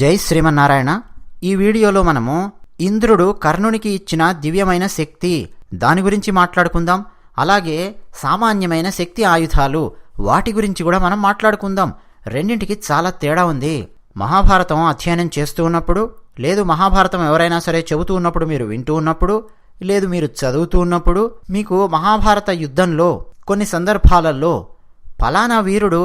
జై శ్రీమన్నారాయణ. ఈ వీడియోలో మనము ఇంద్రుడు కర్ణునికి ఇచ్చిన దివ్యమైన శక్తి దాని గురించి మాట్లాడుకుందాం. అలాగే సామాన్యమైన శక్తి ఆయుధాలు వాటి గురించి కూడా మనం మాట్లాడుకుందాం. రెండింటికి చాలా తేడా ఉంది. మహాభారతం అధ్యయనం చేస్తూ ఉన్నప్పుడు లేదు మహాభారతం ఎవరైనా సరే చెబుతూ ఉన్నప్పుడు మీరు వింటూ ఉన్నప్పుడు లేదు మీరు చదువుతూ ఉన్నప్పుడు మీకు మహాభారత యుద్ధంలో కొన్ని సందర్భాలలో ఫలానా వీరుడు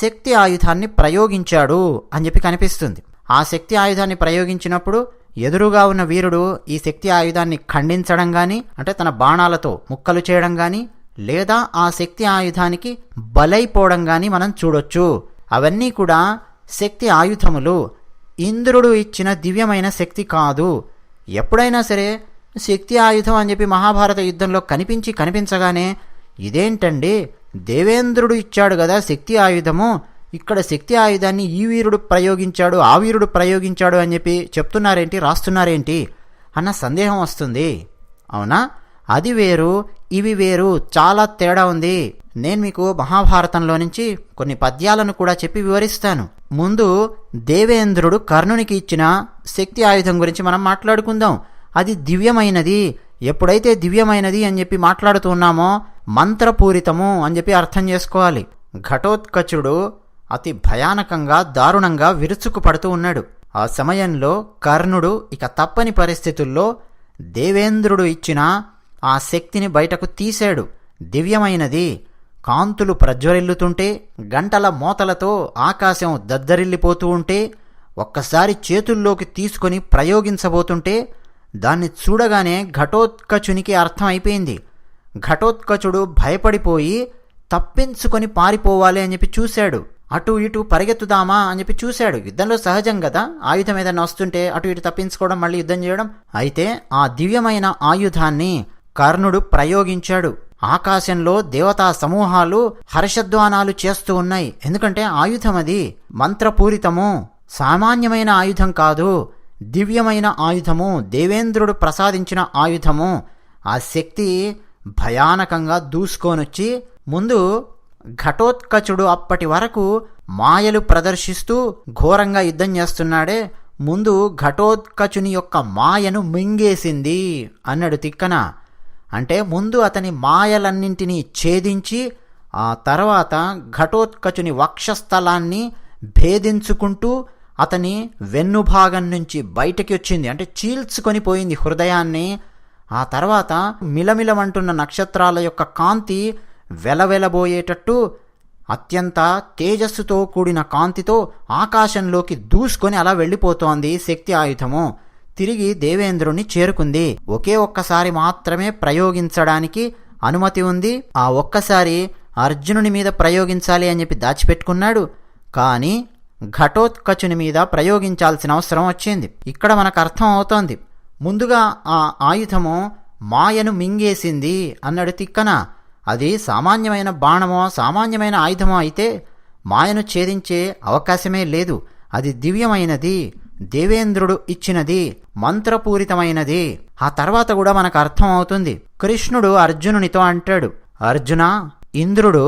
శక్తి ఆయుధాన్ని ప్రయోగించాడు అని చెప్పి కనిపిస్తుంది. ఆ శక్తి ఆయుధాన్ని ప్రయోగించినప్పుడు ఎదురుగా ఉన్న వీరుడు ఈ శక్తి ఆయుధాన్ని ఖండించడం గాని అంటే తన బాణాలతో ముక్కలు చేయడం గాని లేదా ఆ శక్తి ఆయుధానికి బలైపోవడం గాని మనం చూడొచ్చు. అవన్నీ కూడా శక్తి ఆయుధములు. ఇంద్రుడు ఇచ్చిన దివ్యమైన శక్తి కాదు. ఎప్పుడైనా సరే శక్తి ఆయుధం అని చెప్పి మహాభారత యుద్ధంలో కనిపించి కనిపించగానే ఇదేంటండి? దేవేంద్రుడు ఇచ్చాడు కదా శక్తి ఆయుధము. ఇక్కడ శక్తి ఆయుధాన్ని ఈ వీరుడు ప్రయోగించాడు ఆ వీరుడు ప్రయోగించాడు అని చెప్పి చెప్తున్నారేంటి? రాస్తున్నారేంటి? అన్న సందేహం వస్తుంది. అవునా? అది వేరు ఇవి వేరు చాలా తేడా ఉంది. నేను మీకు మహాభారతంలో నుంచి కొన్ని పద్యాలను కూడా చెప్పి వివరిస్తాను. ముందు దేవేంద్రుడు కర్ణునికి ఇచ్చిన శక్తి ఆయుధం గురించి మనం మాట్లాడుకుందాం. అది దివ్యమైనది. ఎప్పుడైతే దివ్యమైనది అని చెప్పి మాట్లాడుతున్నామో మంత్రపూరితము అని చెప్పి అర్థం చేసుకోవాలి. ఘటోత్కచుడు అతి భయానకంగా దారుణంగా విరుచుకు పడుతూ ఉన్నాడు. ఆ సమయంలో కర్ణుడు ఇక తప్పని పరిస్థితుల్లో దేవేంద్రుడు ఇచ్చిన ఆ శక్తిని బయటకు తీశాడు. దివ్యమైనది. కాంతులు ప్రజ్వరిల్లుతుంటే గంటల మోతలతో ఆకాశం దద్దరిల్లిపోతూ ఉంటే ఒక్కసారి చేతుల్లోకి తీసుకొని ప్రయోగించబోతుంటే దాన్ని చూడగానే ఘటోత్కచునికి అర్థమైపోయింది. ఘటోత్కచుడు భయపడిపోయి తప్పించుకొని పారిపోవాలి అని చెప్పి చూశాడు. అటు ఇటు పరిగెత్తుదామా అని చెప్పి చూశాడు. యుద్ధంలో సహజం కదా. ఆయుధం ఏదైనా వస్తుంటే అటు ఇటు తప్పించుకోవడం మళ్ళీ యుద్ధం చేయడం. అయితే ఆ దివ్యమైన ఆయుధాన్ని కర్ణుడు ప్రయోగించాడు. ఆకాశంలో దేవతా సమూహాలు హర్షధ్వానాలు చేస్తూ ఉన్నాయి. ఎందుకంటే ఆయుధం అది. మంత్రపూరితము. సామాన్యమైన ఆయుధం కాదు. దివ్యమైన ఆయుధము. దేవేంద్రుడు ప్రసాదించిన ఆయుధము. ఆ శక్తి భయానకంగా దూసుకొనొచ్చి ముందు ఘటోత్కచుడు అప్పటి వరకు మాయలు ప్రదర్శిస్తూ ఘోరంగా యుద్ధం చేస్తున్నాడే. ముందు ఘటోత్కచుని యొక్క మాయను మింగేసింది అన్నాడు తిక్కన. అంటే ముందు అతని మాయలన్నింటినీ ఛేదించి ఆ తర్వాత ఘటోత్కచుని వక్షస్థలాన్ని భేదించుకుంటూ అతని వెన్నుభాగం నుంచి బయటకి వచ్చింది. అంటే చీల్చుకొని పోయింది హృదయాన్ని. ఆ తర్వాత మిలమిలమంటున్న నక్షత్రాల యొక్క కాంతి వెలవెలబోయేటట్టు అత్యంత తేజస్సుతో కూడిన కాంతితో ఆకాశంలోకి దూసుకొని అలా వెళ్ళిపోతోంది శక్తి ఆయుధము. తిరిగి దేవేంద్రుని చేరుకుంది. ఒకే ఒక్కసారి మాత్రమే ప్రయోగించడానికి అనుమతి ఉంది. ఆ ఒక్కసారి అర్జునుని మీద ప్రయోగించాలి అని చెప్పి దాచిపెట్టుకున్నాడు. కానీ ఘటోత్కచుని మీద ప్రయోగించాల్సిన అవసరం వచ్చింది. ఇక్కడ మనకు అర్థం అవుతోంది. ముందుగా ఆ ఆయుధము మాయను మింగేసింది అన్నాడు తిక్కన. అది సామాన్యమైన బాణమో సామాన్యమైన ఆయుధమో అయితే మాయను ఛేదించే అవకాశమే లేదు. అది దివ్యమైనది దేవేంద్రుడు ఇచ్చినది మంత్రపూరితమైనది. ఆ తర్వాత కూడా మనకు అర్థం అవుతుంది కృష్ణుడు అర్జునునితో అంటాడు అర్జున ఇంద్రుడు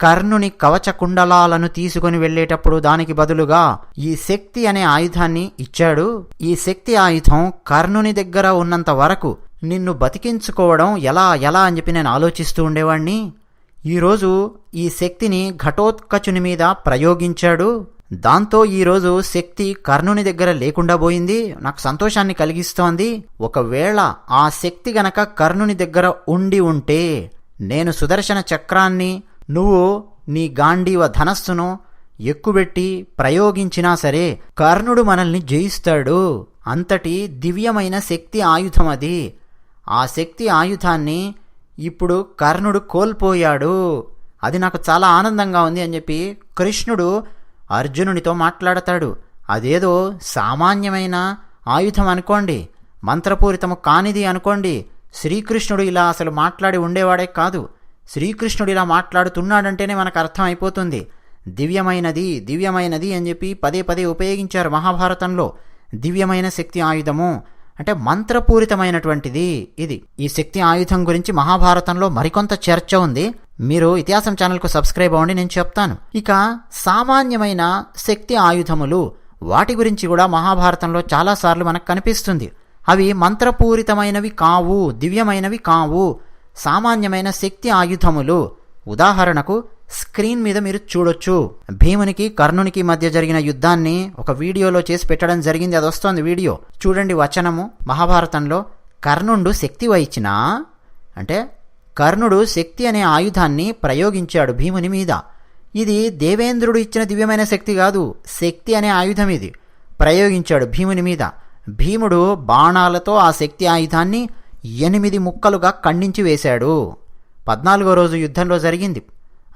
కర్ణుని కవచ కుండలాలను తీసుకుని వెళ్ళేటప్పుడు దానికి బదులుగా ఈ శక్తి అనే ఆయుధాన్ని ఇచ్చాడు. ఈ శక్తి ఆయుధం కర్ణుని దగ్గర ఉన్నంత వరకు నిన్ను బతికించుకోవడం ఎలా ఎలా అని చెప్పి నేను ఆలోచిస్తూ ఉండేవాణ్ణి. ఈరోజు ఈ శక్తిని ఘటోత్కచుని మీద ప్రయోగించాడు. దాంతో ఈరోజు శక్తి కర్ణుని దగ్గర లేకుండా పోయింది. నాకు సంతోషాన్ని కలిగిస్తోంది. ఒకవేళ ఆ శక్తి గనక కర్ణుని దగ్గర ఉండి ఉంటే నేను సుదర్శన చక్రాన్ని నువ్వు నీ గాంధీవ ధనస్సును ఎక్కుబెట్టి ప్రయోగించినా సరే కర్ణుడు మనల్ని జయిస్తాడు. అంతటి దివ్యమైన శక్తి ఆయుధం అది. ఆ శక్తి ఆయుధాన్ని ఇప్పుడు కర్ణుడు కోల్పోయాడు. అది నాకు చాలా ఆనందంగా ఉంది అని చెప్పి కృష్ణుడు అర్జునునితో మాట్లాడతాడు. అదేదో సామాన్యమైన ఆయుధం అనుకోండి మంత్రపూరితము కానిది అనుకోండి శ్రీకృష్ణుడు ఇలా అసలు మాట్లాడి ఉండేవాడే కాదు. శ్రీకృష్ణుడు ఇలా మాట్లాడుతున్నాడంటేనే మనకు అర్థం అయిపోతుంది దివ్యమైనది దివ్యమైనది అని చెప్పి పదే పదే ఉపయోగించారు మహాభారతంలో. దివ్యమైన శక్తి ఆయుధము అంటే మంత్రపూరితమైనటువంటిది ఇది. ఈ శక్తి ఆయుధం గురించి మహాభారతంలో మరికొంత చర్చ ఉంది. మీరు ఇతిహాసం ఛానల్కు సబ్స్క్రైబ్ అవ్వండి నేను చెప్తాను. ఇక సామాన్యమైన శక్తి ఆయుధములు వాటి గురించి కూడా మహాభారతంలో చాలాసార్లు మనకు కనిపిస్తుంది. అవి మంత్రపూరితమైనవి కావు దివ్యమైనవి కావు. సామాన్యమైన శక్తి ఆయుధములు ఉదాహరణకు స్క్రీన్ మీద మీరు చూడొచ్చు. భీమునికి కర్ణునికి మధ్య జరిగిన యుద్ధాన్ని ఒక వీడియోలో చేసి పెట్టడం జరిగింది. అది వస్తోంది వీడియో. చూడండి వచనము. మహాభారతంలో కర్ణుండు శక్తి వహించినా అంటే కర్ణుడు శక్తి అనే ఆయుధాన్ని ప్రయోగించాడు భీముని మీద. ఇది దేవేంద్రుడు ఇచ్చిన దివ్యమైన శక్తి కాదు. శక్తి అనే ఆయుధం ఇది. ప్రయోగించాడు భీముని మీద. భీముడు బాణాలతో ఆ శక్తి ఆయుధాన్ని ఎనిమిది ముక్కలుగా ఖండించి వేశాడు. పద్నాలుగో రోజు యుద్ధంలో జరిగింది.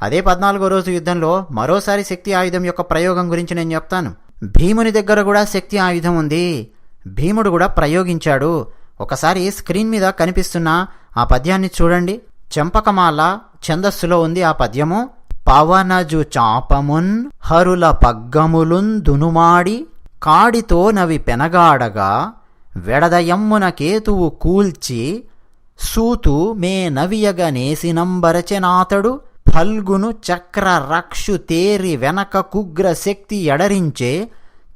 అదే పద్నాలుగో రోజు యుద్ధంలో మరోసారి శక్తి ఆయుధం యొక్క ప్రయోగం గురించి నేను చెప్తాను. భీముని దగ్గర కూడా శక్తి ఆయుధం ఉంది. భీముడు కూడా ప్రయోగించాడు. ఒకసారి స్క్రీన్ మీద కనిపిస్తున్న ఆ పద్యాన్ని చూడండి. చెంపకమాల ఛందస్సులో ఉంది ఆ పద్యము. పవనజు చాపమున్ హరుల పగ్గములున్ దునుమాడి కాడితో నవి పెనగాడగా వెడదయమ్మున కేతువు కూల్చి సూతు మే నవియగ నేసినంబరచెనాతడు ఫల్గును చక్ర రక్షు తేరి వెనక కుగ్ర శక్తి ఎడరించే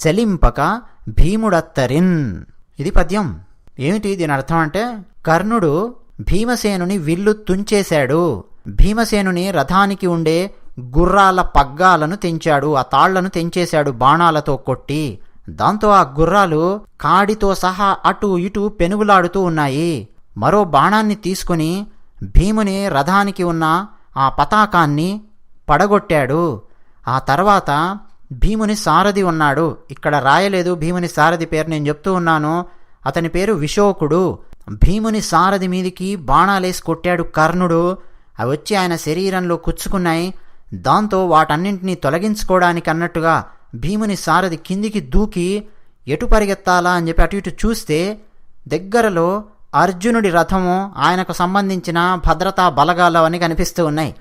చలింపక భీముడత్తరిన్. ఇది పద్యం. ఏమిటి దీని అర్థం అంటే? కర్ణుడు భీమసేనుని విల్లు తుంచేశాడు. భీమసేనుని రథానికి ఉండే గుర్రాల పగ్గాలను తెంచాడు ఆ తాళ్ళను తెంచేశాడు బాణాలతో కొట్టి. దాంతో ఆ గుర్రాలు కాడితో సహా అటు ఇటు పెనుగులాడుతూ ఉన్నాయి. మరో బాణాన్ని తీసుకుని భీముని రథానికి ఉన్న ఆ పతాకాన్ని పడగొట్టాడు. ఆ తర్వాత భీముని సారథి ఉన్నాడు. ఇక్కడ రాయలేదు భీముని సారథి పేరు నేను చెప్తూ ఉన్నాను. అతని పేరు విశోకుడు. భీముని సారథి మీదికి బాణాలేసి కొట్టాడు కర్ణుడు. అవి వచ్చి ఆయన శరీరంలో కుచ్చుకున్నాయి. దాంతో వాటన్నింటినీ తొలగించుకోవడానికి అన్నట్టుగా భీముని సారథి కిందికి దూకి ఎటు పరిగెత్తాలా అని చెప్పి అటు ఇటు చూస్తే దగ్గరలో అర్జునుడి రథము ఆయనకు సంబంధించిన భద్రతా బలగాలు అని కనిపిస్తూ ఉన్నాయి.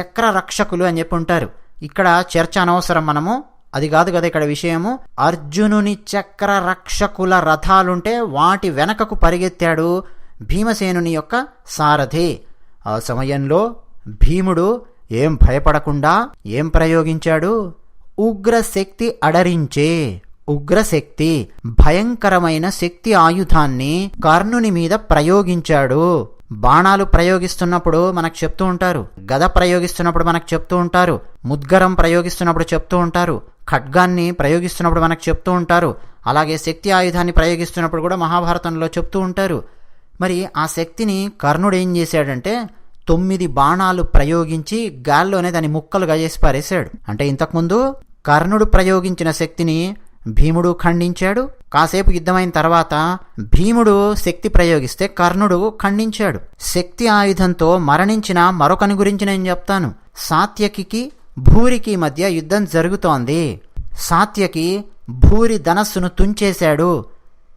చక్ర రక్షకులు అని చెప్పి ఉంటారు. ఇక్కడ చర్చ అనవసరం మనము. అది కాదు కదా ఇక్కడ విషయము. అర్జునుని చక్ర రక్షకుల రథాలుంటే వాటి వెనకకు పరిగెత్తాడు భీమసేనుని యొక్క సారథి. ఆ సమయంలో భీముడు ఏం భయపడకుండా ఏం ప్రయోగించాడు? ఉగ్రశక్తి అడరించే ఉగ్రశక్తి భయంకరమైన శక్తి ఆయుధాన్ని కర్ణుని మీద ప్రయోగించాడు. బాణాలు ప్రయోగిస్తున్నప్పుడు మనకు చెప్తూ ఉంటారు. గద ప్రయోగిస్తున్నప్పుడు మనకు చెప్తూ ఉంటారు. ముద్గరం ప్రయోగిస్తున్నప్పుడు చెప్తూ ఉంటారు. ఖడ్గాన్ని ప్రయోగిస్తున్నప్పుడు మనకు చెప్తూ ఉంటారు. అలాగే శక్తి ఆయుధాన్ని ప్రయోగిస్తున్నప్పుడు కూడా మహాభారతంలో చెప్తూ ఉంటారు. మరి ఆ శక్తిని కర్ణుడు ఏం చేశాడంటే తొమ్మిది బాణాలు ప్రయోగించి గాల్లోనే దాని ముక్కలుగా చేసి పారేశాడు. అంటే ఇంతకుముందు కర్ణుడు ప్రయోగించిన శక్తిని భీముడు ఖండించాడు. కాసేపు యుద్ధమైన తర్వాత భీముడు శక్తి ప్రయోగిస్తే కర్ణుడు ఖండించాడు. శక్తి ఆయుధంతో మరణించిన మరొకని గురించి నేను చెప్తాను. సాత్యకి భూరికి మధ్య యుద్ధం జరుగుతోంది. సాత్యకి భూరి ధనస్సును తుంచేశాడు.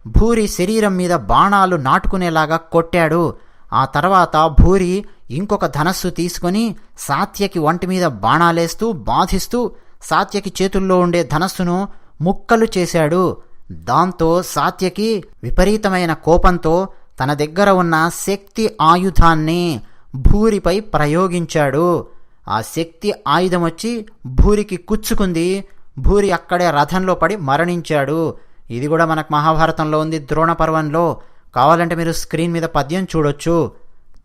భూరి శరీరం మీద బాణాలు నాటుకునేలాగా కొట్టాడు. ఆ తర్వాత భూరి ఇంకొక ధనస్సు తీసుకొని సాత్యకి ఒంటి మీద బాణాలేస్తూ బాధిస్తూ సాత్యకి చేతుల్లో ఉండే ధనస్సును ముక్కలు చేశాడు. దాంతో సాత్యకి విపరీతమైన కోపంతో తన దగ్గర ఉన్న శక్తి ఆయుధాన్ని భూరిపై ప్రయోగించాడు. ఆ శక్తి ఆయుధం వచ్చి భూరికి కుచ్చుకుంది. భూరి అక్కడే రథంలో పడి మరణించాడు. ఇది కూడా మనకు మహాభారతంలో ఉంది ద్రోణ పర్వంలో కావాలంటే మీరు స్క్రీన్ మీద పద్యం చూడొచ్చు.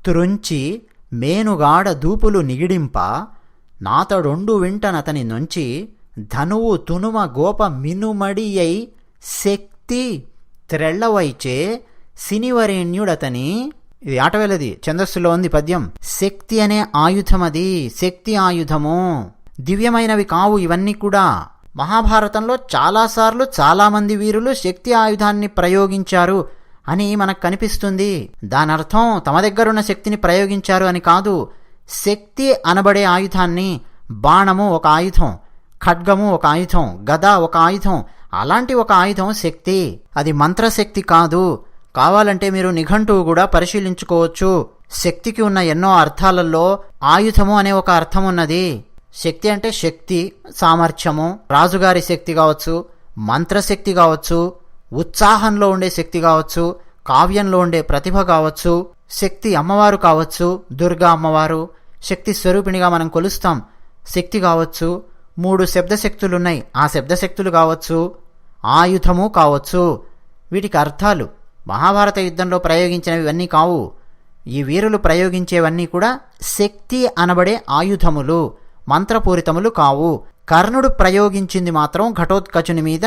త్రుంచి మేనుగాడ దూపులు నిగిడింప నాతడొండు వింటనతని నుంచి ధనువు తునుమ గోప మినుమడియై శక్తి త్రెళ్ళవైచే సినివరేణ్యుడతని ఇది ఆటవేలది ఛందస్సులో ఉంది పద్యం. శక్తి అనే ఆయుధం అది శక్తి ఆయుధము. దివ్యమైనవి కావు ఇవన్నీ కూడా. మహాభారతంలో చాలాసార్లు చాలామంది వీరులు శక్తి ఆయుధాన్ని ప్రయోగించారు అని మనకు కనిపిస్తుంది. దాని అర్థం తమ దగ్గరున్న శక్తిని ప్రయోగించారు అని కాదు. శక్తి అనబడే ఆయుధాన్ని బాణము ఒక ఆయుధం. ఖడ్గము ఒక ఆయుధం గద ఒక ఆయుధం అలాంటి ఒక ఆయుధం శక్తి. అది మంత్రశక్తి కాదు. కావాలంటే మీరు నిఘంటువు కూడా పరిశీలించుకోవచ్చు. శక్తికి ఉన్న ఎన్నో అర్థాలలో ఆయుధము అనే ఒక అర్థం ఉన్నది. శక్తి అంటే శక్తి సామర్థ్యము రాజుగారి శక్తి కావచ్చు మంత్రశక్తి కావచ్చు ఉత్సాహంలో ఉండే శక్తి కావచ్చు కావ్యంలో ఉండే ప్రతిభ కావచ్చు శక్తి అమ్మవారు కావచ్చు దుర్గా అమ్మవారు శక్తి స్వరూపిణిగా మనం కొలుస్తాం శక్తి కావచ్చు మూడు శబ్దశక్తులున్నాయి. ఆ శబ్దశక్తులు కావచ్చు ఆయుధము కావచ్చు. వీటికి అర్థాలు. మహాభారత యుద్ధంలో ప్రయోగించినవి ఇవన్నీ కావు. ఈ వీరులు ప్రయోగించేవన్నీ కూడా శక్తి అనబడే ఆయుధములు మంత్రపూరితములు కావు. కర్ణుడు ప్రయోగించింది మాత్రం ఘటోత్కచుని మీద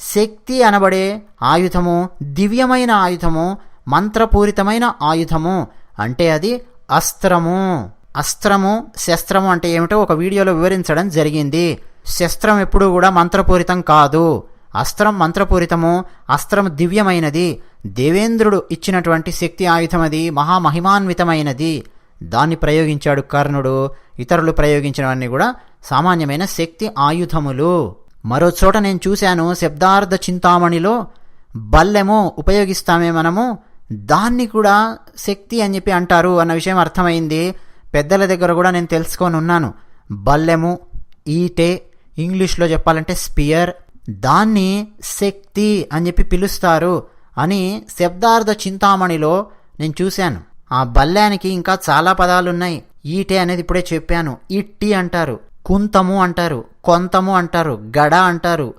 శక్తి అనబడే ఆయుధము దివ్యమైన ఆయుధము మంత్రపూరితమైన ఆయుధము అంటే అది అస్త్రము. అస్త్రము శస్త్రము అంటే ఏమిటో ఒక వీడియోలో వివరించడం జరిగింది. శస్త్రం ఎప్పుడూ కూడా మంత్రపూరితం కాదు. అస్త్రం మంత్రపూరితము అస్త్రం దివ్యమైనది. దేవేంద్రుడు ఇచ్చినటువంటి శక్తి ఆయుధం అది మహామహిమాన్వితమైనది. దాన్ని ప్రయోగించాడు కర్ణుడు. ఇతరులు ప్రయోగించినవన్నీ కూడా సామాన్యమైన శక్తి ఆయుధములు. మరో చోట నేను చూశాను శబ్దార్థ చింతామణిలో బల్లెము ఉపయోగిస్తామే మనము. దాన్ని కూడా శక్తి అని చెప్పి అంటారు అన్న విషయం అర్థమైంది. పెద్దల దగ్గర కూడా నేను తెలుసుకొని ఉన్నాను. బల్లెము ఈటే ఇంగ్లీష్లో చెప్పాలంటే స్పియర్. దాన్ని శక్తి అని చెప్పి పిలుస్తారు అని శబ్దార్థ చింతామణిలో నేను చూశాను. ఆ బల్లానికి ఇంకా చాలా పదాలున్నాయి. ఈటే అనేది ఇప్పుడే చెప్పాను. ఇట్టి అంటారు కుంతము అంటారు కొంతము అంటారు గడ అంటారు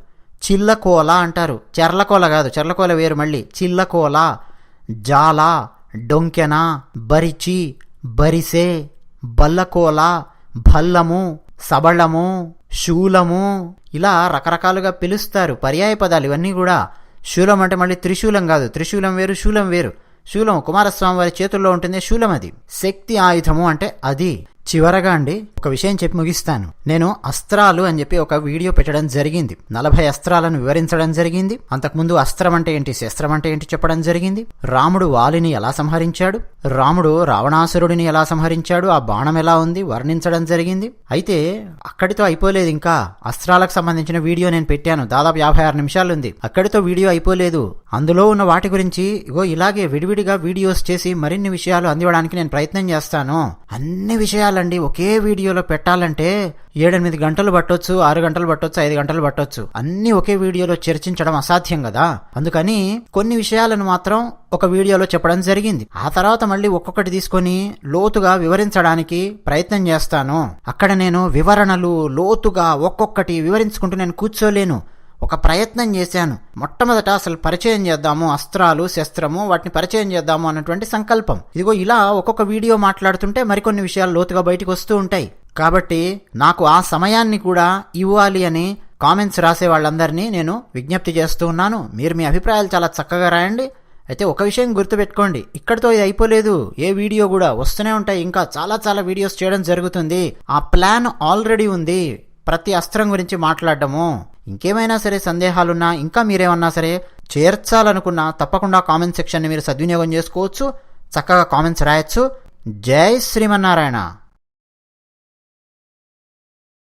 చిల్లకోల అంటారు. చెర్లకోల కాదు చెర్లకోల వేరు మళ్ళీ. చిల్లకోల జాల డొంకెన బరిచి బరిసే. బల్లకోల భల్లము సబళము శూలము ఇలా రకరకాలుగా పిలుస్తారు. పర్యాయ పదాలు ఇవన్నీ కూడా శూలం అంటే మళ్ళీ త్రిశూలం కాదు. త్రిశూలం వేరు శూలం వేరు. శూలం కుమారస్వామి వారి చేతుల్లో ఉంటుంది శూలం అది. శక్తి ఆయుధము అంటే అది. చివరగా అండి ఒక విషయం చెప్పి ముగిస్తాను. నేను అస్త్రాలు అని చెప్పి ఒక వీడియో పెట్టడం జరిగింది. నలభై అస్త్రాలను వివరించడం జరిగింది. అంతకుముందు అస్త్రం అంటే ఏంటి శస్త్రం అంటే ఏంటి చెప్పడం జరిగింది. రాముడు వాలిని ఎలా సంహరించాడు? రాముడు రావణాసురుడిని ఎలా సంహరించాడు? ఆ బాణం ఎలా ఉంది? వర్ణించడం జరిగింది. అయితే అక్కడితో అయిపోలేదు ఇంకా. అస్త్రాలకు సంబంధించిన వీడియో నేను పెట్టాను. దాదాపు యాభై ఆరు నిమిషాలు ఉంది అక్కడితో వీడియో అయిపోలేదు. అందులో ఉన్న వాటి గురించి ఇగో ఇలాగే విడివిడిగా వీడియోస్ చేసి మరిన్ని విషయాలు అందివ్వడానికి నేను ప్రయత్నం చేస్తాను. అన్ని విషయాలు పెట్టాలండి. ఒకే వీడియోలో పెట్టాలంటే ఏడెనిమిది గంటలు పట్టొచ్చు ఆరు గంటలు పట్టొచ్చు ఐదు గంటలు పట్టొచ్చు. అన్ని ఒకే వీడియోలో చర్చించడం అసాధ్యం కదా? అందుకని కొన్ని విషయాలను మాత్రం ఒక వీడియోలో చెప్పడం జరిగింది. ఆ తర్వాత మళ్ళీ ఒక్కొక్కటి తీసుకొని లోతుగా వివరించడానికి ప్రయత్నం చేస్తాను. అక్కడ నేను వివరణలు లోతుగా ఒక్కొక్కటి వివరించుకుంటూ నేను కూర్చోలేను. ఒక ప్రయత్నం చేశాను. మొట్టమొదట అసలు పరిచయం చేద్దాము అస్త్రాలు శస్త్రము వాటిని పరిచయం చేద్దాము అన్నటువంటి సంకల్పం. ఇదిగో ఇలా ఒక్కొక్క వీడియో మాట్లాడుతుంటే మరికొన్ని విషయాలు లోతుగా బయటకు వస్తూ ఉంటాయి. కాబట్టి నాకు ఆ సమయాన్ని కూడా ఇవ్వాలి అని కామెంట్స్ రాసే వాళ్ళందరినీ నేను విజ్ఞప్తి చేస్తూ ఉన్నాను. మీరు మీ అభిప్రాయాలు చాలా చక్కగా రాయండి. అయితే ఒక విషయం గుర్తుపెట్టుకోండి. ఇక్కడితో ఇది అయిపోలేదు. ఏ వీడియో కూడా వస్తూనే ఉంటాయి. ఇంకా చాలా చాలా వీడియోస్ చేయడం జరుగుతుంది. ఆ ప్లాన్ ఆల్రెడీ ఉంది. ప్రతి అస్త్రం గురించి మాట్లాడడము. ఇంకేమైనా సరే సందేహాలున్నా ఇంకా మీరేమన్నా సరే చేర్చాలనుకున్నా తప్పకుండా కామెంట్ సెక్షన్ని మీరు సద్వినియోగం చేసుకోవచ్చు. చక్కగా కామెంట్స్ రాయొచ్చు. జై శ్రీమన్నారాయణ.